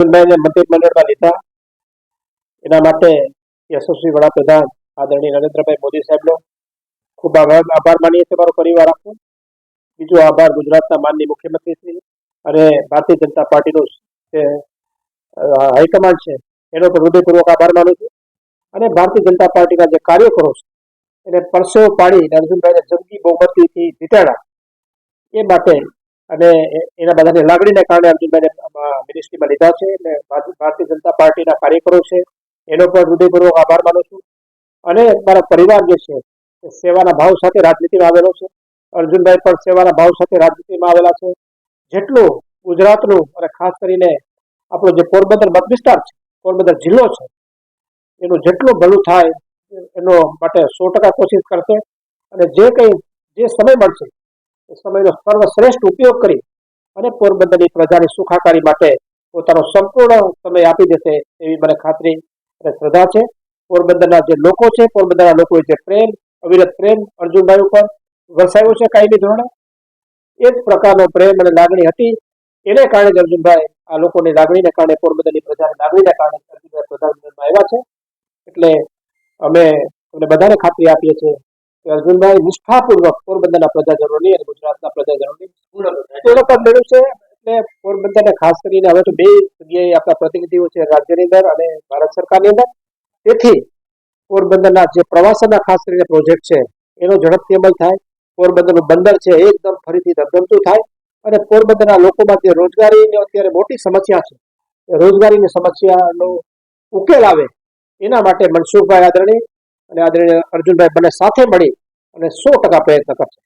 અર્જુનભાઈને મંત્રીમંડળમાં લીધા. એના માટે યશસ્વી વડાપ્રધાન આદરણીય નરેન્દ્રભાઈ મોદી સાહેબનો ખૂબ આભાર આભાર માનીએ છીએ મારો પરિવાર આખો બીજો આભાર ગુજરાતના માનની મુખ્યમંત્રી શ્રી અને ભારતીય જનતા પાર્ટીનું જે હાઈકમાન્ડ છે, એનો પણ હૃદયપૂર્વક આભાર માનું છું. અને ભારતીય જનતા પાર્ટીના જે કાર્યકરો છે, એને પરસેવો પાડી અર્જુનભાઈને જંગી બહુમતીથી જીતાડ્યા. એ માટે અને એના બધાની લાગણીને કારણે અર્જુનભાઈને મિનિસ્ટ્રીમાં લીધા છે અને ભારતીય જનતા પાર્ટીના કાર્યકરો છે. એનો પણ હૃદયપૂર્વક આભાર માનું છું. અને મારા પરિવાર જે છે, એ સેવાના ભાવ સાથે રાજનીતિમાં આવેલો છે. અર્જુનભાઈ પણ સેવાના ભાવ સાથે રાજનીતિમાં આવેલા છે. જેટલું ગુજરાતનું અને ખાસ કરીને આપણો જે પોરબંદર મત વિસ્તાર છે, પોરબંદર જિલ્લો છે, એનું જેટલું ભલું થાય, એનો માટે સો ટકા કોશિશ કરશે. અને જે કંઈ જે સમય મળશે સમયનો સર્વશ્રેષ્ઠ ઉપયોગ કરી અને પોરબંદરની પ્રજાની સુખાકારી માટે પોતાનો સંપૂર્ણ સમય આપી દેશે એવી મને ખાતરી અને શ્રદ્ધા છે. પોરબંદરના જે લોકો છે, પોરબંદરના લોકોએ જે પ્રેમ, અવિરત પ્રેમ અર્જુનભાઈ ઉપર વરસાવ્યો છે કાયમી ધોરણે, એ જ પ્રકારનો પ્રેમ અને લાગણી હતી. એને કારણે અર્જુનભાઈ આ લોકોની લાગણીને કારણે પોરબંદરની પ્રજાની લાગણીને કારણે અર્જુનભાઈ પ્રધાનમંત્રીમાં આવ્યા છે. એટલે અમે તમને બધાને ખાતરી આપીએ છીએ અર્જુનભાઈ નિષ્ઠાપૂર્વક પોરબંદરના પ્રજાજનોની અને ગુજરાતના પ્રજાજનોની પૂર્ણ પણ છે એટલે પોરબંદરને ખાસ કરીને હવે તો બે જગ્યાએ આપણા પ્રતિનિધિઓ છે રાજ્યની અંદર અને ભારત સરકારની અંદર. તેથી પોરબંદરના જે પ્રવાસનના ખાસ કરીને પ્રોજેક્ટ છે, એનો ઝડપથી અમલ થાય, પોરબંદરનું બંદર છે એકદમ ફરીથી ધમધમતું થાય અને પોરબંદરના લોકોમાં જે રોજગારીની અત્યારે મોટી સમસ્યા છે રોજગારીની સમસ્યાનો ઉકેલ આવે એના માટે મનસુખભાઈ આદરણી અને આદરણીય અર્જુનભાઈ બંને સાથે મળી અને સો ટકા પ્રયત્ન કરશે.